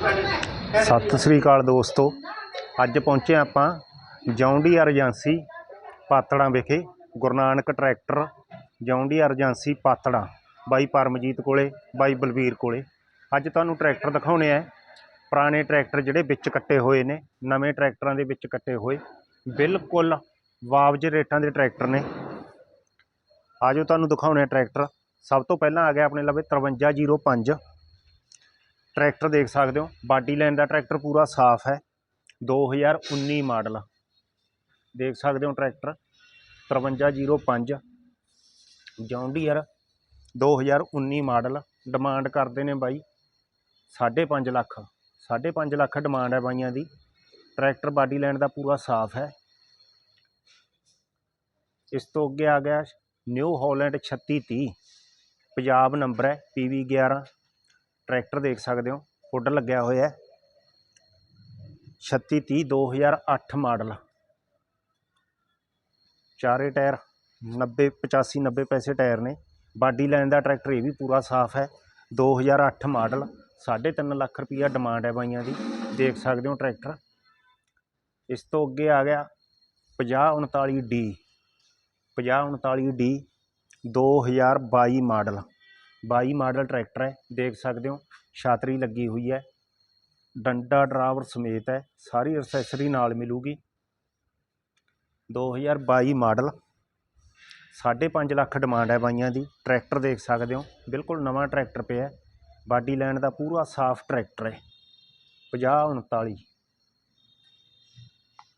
ਸਤਿ ਸ੍ਰੀ ਅਕਾਲ ਦੋਸਤੋ। ਅੱਜ ਪਹੁੰਚੇ ਆਪਾਂ ਜੌਂਡੀਆਰ ਏਜੰਸੀ ਪਾਤੜਾਂ ਵਿਖੇ। Guru Nanak tractor John Deere agency Patran. ਬਾਈ ਪਰਮਜੀਤ ਕੋਲੇ, ਬਾਈ ਬਲਵੀਰ ਕੋਲੇ। ਅੱਜ ਤੁਹਾਨੂੰ ਟਰੈਕਟਰ ਦਿਖਾਉਣੇ ਆ। ਪੁਰਾਣੇ ਟਰੈਕਟਰ ਜਿਹੜੇ ਵਿੱਚ ਕੱਟੇ ਹੋਏ ਨੇ, ਨਵੇਂ ਟਰੈਕਟਰਾਂ ਦੇ ਵਿੱਚ ਕੱਟੇ ਹੋਏ। ਬਿਲਕੁਲ ਵਾਜਬ ਰੇਟਾਂ ਦੇ ਟਰੈਕਟਰ ਨੇ। ਆਜੋ ਤੁਹਾਨੂੰ ਦਿਖਾਉਣੇ ਆ ਟਰੈਕਟਰ। ਸਭ ਤੋਂ ਪਹਿਲਾਂ ਆ ਗਿਆ ਆਪਣੇ ਲਵੇ 5305 ਟਰੈਕਟਰ ਦੇਖ ਸਕਦੇ ਹੋ। ਬਾਡੀ ਲਾਈਨ ਦਾ ਟਰੈਕਟਰ ਪੂਰਾ ਸਾਫ਼ ਹੈ। 2019 ਮਾਡਲ। ਦੇਖ ਸਕਦੇ ਹੋ ਟਰੈਕਟਰ। 5305 John Deere 2019 model. ਡਿਮਾਂਡ ਕਰਦੇ ਨੇ ਬਾਈ 5.5 ਲੱਖ। 5.5 ਲੱਖ ਡਿਮਾਂਡ ਹੈ ਬਾਈਆਂ ਦੀ। ਟਰੈਕਟਰ ਬਾਡੀ ਲਾਈਨ ਦਾ ਪੂਰਾ ਸਾਫ਼ ਹੈ। ਇਸ ਤੋਂ ਅੱਗੇ ਆ ਗਿਆ ਨਿਊ ਹਾਲੈਂਡ 3630 ਪੰਜਾਬ ਨੰਬਰ ਹੈ PV 11 ਟਰੈਕਟਰ ਦੇਖ ਸਕਦੇ ਹੋ ਹੁੱਡ ਲੱਗਿਆ ਹੋਇਆ ਹੈ। 3630 2008 ਮਾਡਲ। ਚਾਰੇ ਟਾਇਰ 90 85 90 ਪੈਸੇ ਟਾਇਰ ਨੇ। ਬਾਡੀ ਲਾਈਨ ਦਾ ਟਰੈਕਟਰ ਇਹ ਵੀ ਪੂਰਾ ਸਾਫ਼ ਹੈ। 2008 ਮਾਡਲ 3.5 ਲੱਖ ਰੁਪਈਆ ਡਿਮਾਂਡ ਹੈ ਬਾਈਆਂ ਦੀ। ਦੇਖ ਸਕਦੇ ਹੋ ਟਰੈਕਟਰ। ਇਸ ਤੋਂ ਅੱਗੇ ਆ ਗਿਆ 5039D 5039D 2022 model. 22 model tractor ਹੈ, ਦੇਖ ਸਕਦੇ ਹੋ, ਛਾਤਰੀ ਲੱਗੀ ਹੋਈ ਹੈ। ਡੰਡਾ ਡਰਾਵਰ ਸਮੇਤ ਹੈ, ਸਾਰੀ ਐਕਸੈਸਰੀ ਨਾਲ ਮਿਲੂਗੀ। 2022 ਮਾਡਲ 5.5 ਲੱਖ ਡਿਮਾਂਡ ਹੈ ਬਾਈਆਂ ਦੀ। ਟਰੈਕਟਰ ਦੇਖ ਸਕਦੇ ਹੋ, ਬਿਲਕੁਲ ਨਵਾਂ ਟਰੈਕਟਰ ਪਿਆ ਬਾਡੀ ਲੈਂਡ ਦਾ ਪੂਰਾ ਸਾਫ਼ ਟਰੈਕਟਰ ਹੈ। 50 39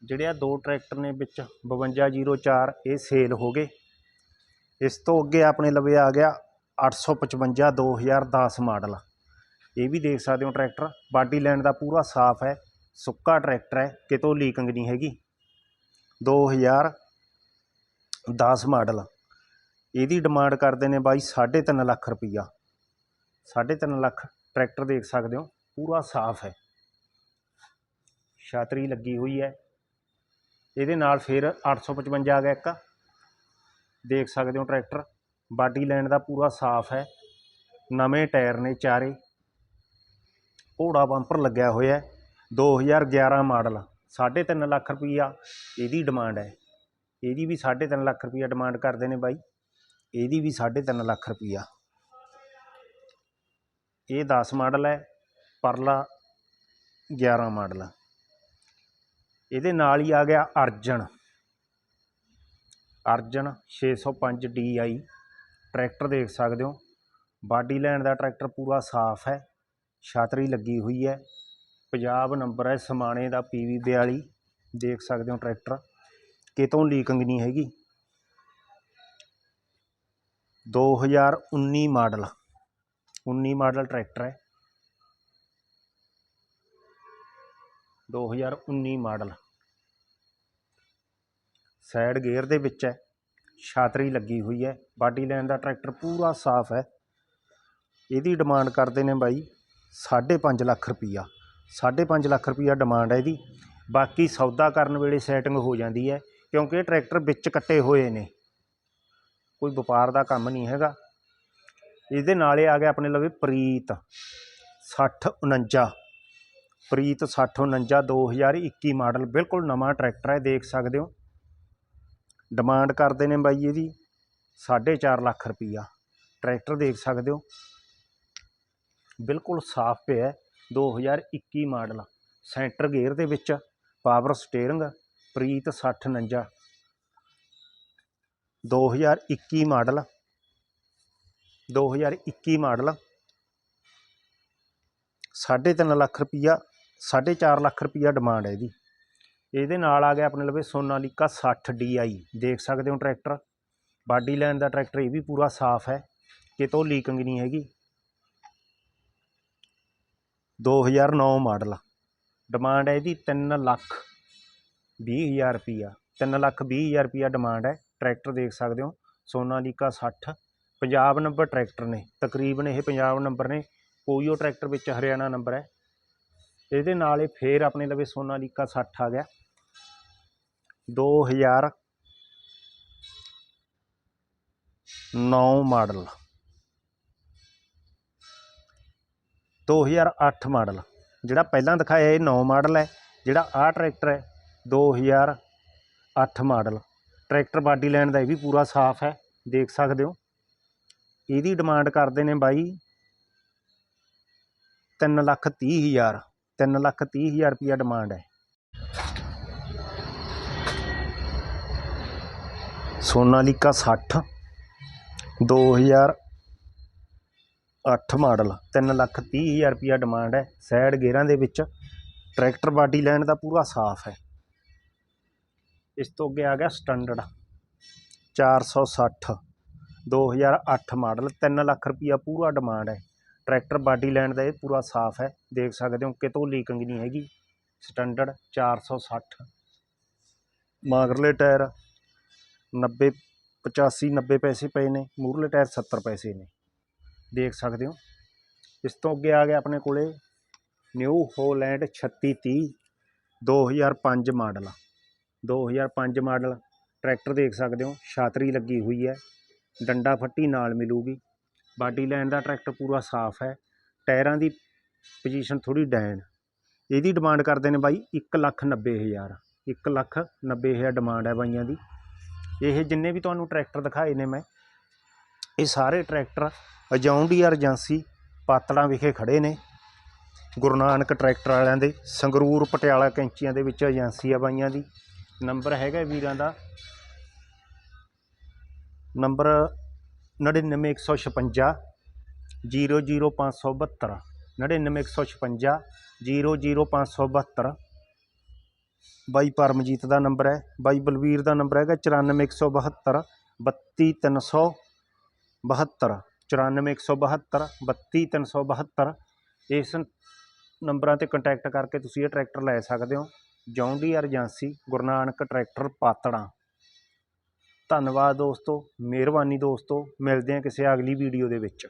ਜਿਹੜੇ ਆ ਦੋ ਟਰੈਕਟਰ ਨੇ ਵਿੱਚ 5204 ਇਹ ਸੇਲ ਹੋ ਗਏ। ਇਸ ਤੋਂ ਅੱਗੇ ਆਪਣੇ ਲਵੇ ਆ ਗਿਆ 855 2010 ਮਾਡਲ। ਇਹ ਵੀ ਦੇਖ ਸਕਦੇ ਹੋ ਟਰੈਕਟਰ। ਬਾਡੀ ਲਾਈਨ ਦਾ ਪੂਰਾ ਸਾਫ਼ ਹੈ, ਸੁੱਕਾ ਟਰੈਕਟਰ ਹੈ, ਕਿਤੋਂ ਲੀਕਿੰਗ ਨਹੀਂ ਹੈਗੀ। 2010 ਮਾਡਲ। ਇਹਦੀ ਡਿਮਾਂਡ ਕਰਦੇ ਨੇ ਬਾਈ 3.5 ਲੱਖ ਰੁਪਈਆ। 3.5 ਲੱਖ ਟਰੈਕਟਰ ਦੇਖ ਸਕਦੇ ਹੋ, ਪੂਰਾ ਸਾਫ਼ ਹੈ। ਛਾਤਰੀ ਲੱਗੀ ਹੋਈ ਹੈ। ਇਹਦੇ ਨਾਲ ਫਿਰ 855 ਆ ਗਿਆ ਇੱਕ। ਦੇਖ ਸਕਦੇ ਹੋ ਟਰੈਕਟਰ। ਬਾਡੀ ਲਾਈਨ ਦਾ ਪੂਰਾ ਸਾਫ਼ ਹੈ। ਨਵੇਂ ਟਾਇਰ ਨੇ ਚਾਰੇ। ਘੋੜਾ ਬੰਪਰ ਲੱਗਿਆ ਹੋਇਆ ਹੈ। 2011 ਮਾਡਲ। 3.5 ਲੱਖ ਰੁਪਈਆ ਇਹਦੀ ਡਿਮਾਂਡ ਹੈ। ਇਹਦੀ ਵੀ 3.5 ਲੱਖ ਰੁਪਈਆ ਡਿਮਾਂਡ ਕਰਦੇ ਨੇ ਬਾਈ। ਇਹਦੀ ਵੀ 3.5 ਲੱਖ ਰੁਪਈਆ। ਇਹ 10 ਮਾਡਲ ਹੈ। ਪਰਲਾ 11 ਮਾਡਲ। ਇਹਦੇ ਨਾਲ ਹੀ ਆ ਗਿਆ ਅਰਜਨ। ਅਰਜਨ 605 DI ਟਰੈਕਟਰ ਦੇਖ ਸਕਦੇ ਹੋ। ਬਾਡੀ ਲਾਈਨ ਦਾ ਟਰੈਕਟਰ ਪੂਰਾ ਸਾਫ਼ ਹੈ। ਛਾਤਰੀ ਲੱਗੀ ਹੋਈ ਹੈ। ਪੰਜਾਬ ਨੰਬਰ ਹੈ ਸਮਾਣੇ ਦਾ PV 42 ਦੇਖ ਸਕਦੇ ਹੋ ਟਰੈਕਟਰ। ਕਿਤੋਂ ਲੀਕਿੰਗ ਨਹੀਂ ਹੈਗੀ। 2019 ਮਾਡਲ। 19 ਮਾਡਲ ਟਰੈਕਟਰ ਹੈ। 2019 ਮਾਡਲ। ਸਾਈਡ ਗੇਅਰ ਦੇ ਵਿੱਚ ਹੈ। ਛਾਤਰੀ ਲੱਗੀ ਹੋਈ ਹੈ। ਬਾਡੀ ਲਾਈਨ ਦਾ ਟਰੈਕਟਰ ਪੂਰਾ ਸਾਫ਼ ਹੈ। ਇਹਦੀ ਡਿਮਾਂਡ ਕਰਦੇ ਨੇ ਬਾਈ 5.5 ਲੱਖ ਰੁਪਈਆ। 5.5 ਲੱਖ ਰੁਪਈਆ ਡਿਮਾਂਡ ਹੈ ਇਹਦੀ। ਬਾਕੀ ਸੌਦਾ ਕਰਨ ਵੇਲੇ ਸੈਟਿੰਗ ਹੋ ਜਾਂਦੀ ਹੈ ਕਿਉਂਕਿ ਇਹ ਟਰੈਕਟਰ ਵਿੱਚ ਕੱਟੇ ਹੋਏ ਨੇ। ਕੋਈ ਵਪਾਰ ਦਾ ਕੰਮ ਨਹੀਂ ਹੈਗਾ। ਇਹਦੇ ਨਾਲੇ ਆ ਗਿਆ ਆਪਣੇ ਲਵੇ ਪ੍ਰੀਤ 6049 ਪ੍ਰੀਤ 6049 2021 ਮਾਡਲ। ਬਿਲਕੁਲ ਨਵਾਂ ਟਰੈਕਟਰ ਹੈ, ਦੇਖ ਸਕਦੇ ਹੋ। ਡਿਮਾਂਡ ਕਰਦੇ ਨੇ ਬਾਈ ਇਹਦੀ 4.5 ਲੱਖ ਰੁਪਈਆ। ਟਰੈਕਟਰ ਦੇਖ ਸਕਦੇ ਹੋ। ਬਿਲਕੁਲ ਸਾਫ਼ ਪਿਆ ਹੈ, 2021 ਮਾਡਲ। ਸੈਂਟਰ ਗੇਅਰ ਦੇ ਵਿੱਚ power steering Preet 6049 2021 model. 2021 model. 3.5 lakh ਰੁਪਈਆ 4.5 ਲੱਖ ਰੁਪਈਆ ਡਿਮਾਂਡ ਹੈ ਇਹਦੀ। ਇਹਦੇ ਨਾਲ ਆ ਗਿਆ ਆਪਣੇ ਲਵੇ ਸੋਨਾਲੀਕਾ 60 DI ਦੇਖ ਸਕਦੇ ਹੋ ਟਰੈਕਟਰ। ਬਾਡੀ ਲਾਈਨ ਦਾ ਟਰੈਕਟਰ ਇਹ ਵੀ ਪੂਰਾ ਸਾਫ਼ ਹੈ। ਕਿਤੋਂ ਲੀਕਿੰਗ ਨਹੀਂ ਹੈਗੀ। 2009 ਮਾਡਲ। ਡਿਮਾਂਡ ਹੈ ਇਹਦੀ 3 ਲੱਖ 20000 ਰੁਪਈਆ। 3 ਲੱਖ 20000 ਰੁਪਈਆ ਡਿਮਾਂਡ ਹੈ। ਟਰੈਕਟਰ ਦੇਖ ਸਕਦੇ ਹੋ। ਸੋਨਾਲੀਕਾ 60 ਪੰਜਾਬ ਨੰਬਰ ਟਰੈਕਟਰ ਨੇ। ਤਕਰੀਬਨ ਇਹ ਪੰਜਾਬ ਨੰਬਰ ਨੇ। ਕੋਈ ਉਹ ਟਰੈਕਟਰ ਵਿੱਚ ਹਰਿਆਣਾ ਨੰਬਰ ਹੈ। ਇਹਦੇ ਨਾਲ ਇਹ ਫੇਰ ਆਪਣੇ ਲਵੇ ਸੋਨਾਲੀਕਾ 60 ਆ ਗਿਆ। 2009 ਮਾਡਲ। 2008 ਮਾਡਲ। ਜਿਹੜਾ ਪਹਿਲਾਂ ਦਿਖਾਇਆ ਇਹ 9 ਮਾਡਲ ਹੈ, ਜਿਹੜਾ ਆਹ ਟਰੈਕਟਰ ਹੈ 2008 ਮਾਡਲ। ਟਰੈਕਟਰ ਬਾਡੀ ਲਾਈਨ ਦਾ ਇਹ ਵੀ ਪੂਰਾ ਸਾਫ਼ ਹੈ, ਦੇਖ ਸਕਦੇ ਹੋ। ਇਹਦੀ ਡਿਮਾਂਡ ਕਰਦੇ ਨੇ ਬਾਈ ਤਿੰਨ ਲੱਖ ਤੀਹ ਹਜ਼ਾਰ, ਤਿੰਨ ਲੱਖ ਤੀਹ ਹਜ਼ਾਰ ਰੁਪਈਆ ਡਿਮਾਂਡ ਹੈ। ਸੋਨਾਲੀਕਾ 60 2008 ਮਾਡਲ, ਤਿੰਨ ਲੱਖ ਤੀਹ ਹਜ਼ਾਰ ਰੁਪਈਆ ਡਿਮਾਂਡ ਹੈ। ਸਾਈਡ ਗੇਅਰਾਂ ਦੇ ਵਿੱਚ ਟਰੈਕਟਰ ਬਾਡੀ ਲਾਈਨ ਦਾ ਪੂਰਾ ਸਾਫ਼ ਹੈ। ਇਸ ਤੋਂ ਅੱਗੇ ਆ ਗਿਆ ਸਟੈਂਡਰਡ 460 2008 ਮਾਡਲ 3 ਲੱਖ ਰੁਪਈਆ ਪੂਰਾ ਡਿਮਾਂਡ ਹੈ। ਟਰੈਕਟਰ ਬਾਡੀ ਲਾਈਨ ਦਾ ਇਹ ਪੂਰਾ ਸਾਫ਼ ਹੈ। ਦੇਖ ਸਕਦੇ ਹੋ ਕਿਤੋਂ ਲੀਕਿੰਗ ਨਹੀਂ ਹੈਗੀ। ਸਟੈਂਡਰਡ 460 ਮਾਗਰਲੇ ਟਾਇਰ 90 85 90 ਪੈਸੇ ਪਏ ਨੇ ਮੂਰਲੇ ਟਾਇਰ 70 ਪੈਸੇ ਨੇ। ਦੇਖ ਸਕਦੇ ਹੋ। ਇਸ ਤੋਂ ਅੱਗੇ ਆ ਗਿਆ ਆਪਣੇ ਕੋਲੇ New Holland 3630 2005 model. 2005 model, tractor ਦੇਖ ਸਕਦੇ ਹੋ, ਛਾਤਰੀ ਲੱਗੀ ਹੋਈ ਹੈ। ਡੰਡਾ ਫੱਟੀ ਨਾਲ ਮਿਲੂਗੀ। ਬਾਡੀ ਲਾਈਨ ਦਾ ਟਰੈਕਟਰ ਪੂਰਾ ਸਾਫ਼ ਹੈ। ਟਾਇਰਾਂ ਦੀ ਪੋਜੀਸ਼ਨ ਥੋੜੀ ਡਾਊਨ ਇਹਦੀ ਡਿਮਾਂਡ ਕਰਦੇ ਨੇ ਬਾਈ 1 ਲੱਖ 90 ਹਜ਼ਾਰ। 1 ਲੱਖ 90 ਹਜ਼ਾਰ ਡਿਮਾਂਡ ਹੈ ਬਾਈਆਂ ਦੀ। ਇਹ ਜਿੰਨੇ ਵੀ ਤੁਹਾਨੂੰ ਟਰੈਕਟਰ ਦਿਖਾਏ ਨੇ ਮੈਂ, ਇਹ ਸਾਰੇ ਟਰੈਕਟਰ ਅਜਾਉਂਡੀਆਰ ਏਜੰਸੀ ਪਾਤੜਾਂ ਵਿਖੇ ਖੜੇ ਨੇ। ਗੁਰੂ ਨਾਨਕ ਟਰੈਕਟਰ ਵਾਲਿਆਂ ਦੇ, ਸੰਗਰੂਰ, ਪਟਿਆਲਾ ਕੈਂਚੀਆਂ ਦੇ ਵਿੱਚ ਏਜੰਸੀ ਆ ਬਾਈਆਂ ਦੀ। ਨੰਬਰ ਹੈਗਾ ਵੀਰਾਂ ਦਾ, ਨੰਬਰ 99156 00572 99156 00572 ਬਾਈ ਪਰਮਜੀਤ ਦਾ ਨੰਬਰ ਹੈ, ਬਾਈ ਬਲਵੀਰ ਦਾ ਨੰਬਰ ਹੈਗਾ 94172 32372 94172 32372 ਇਸ ਨੰਬਰਾਂ ਤੇ ਕੰਟੈਕਟ ਕਰਕੇ ਤੁਸੀਂ ਇਹ ਟਰੈਕਟਰ ਲੈ ਸਕਦੇ ਹੋ John Deere agency Guru Nanak tractor Patran. ਧੰਨਵਾਦ ਦੋਸਤੋ, ਮਿਹਰਬਾਨੀ ਦੋਸਤੋ, ਮਿਲਦੇ ਹਾਂ ਕਿਸੇ ਅਗਲੀ ਵੀਡੀਓ ਦੇ ਵਿੱਚ।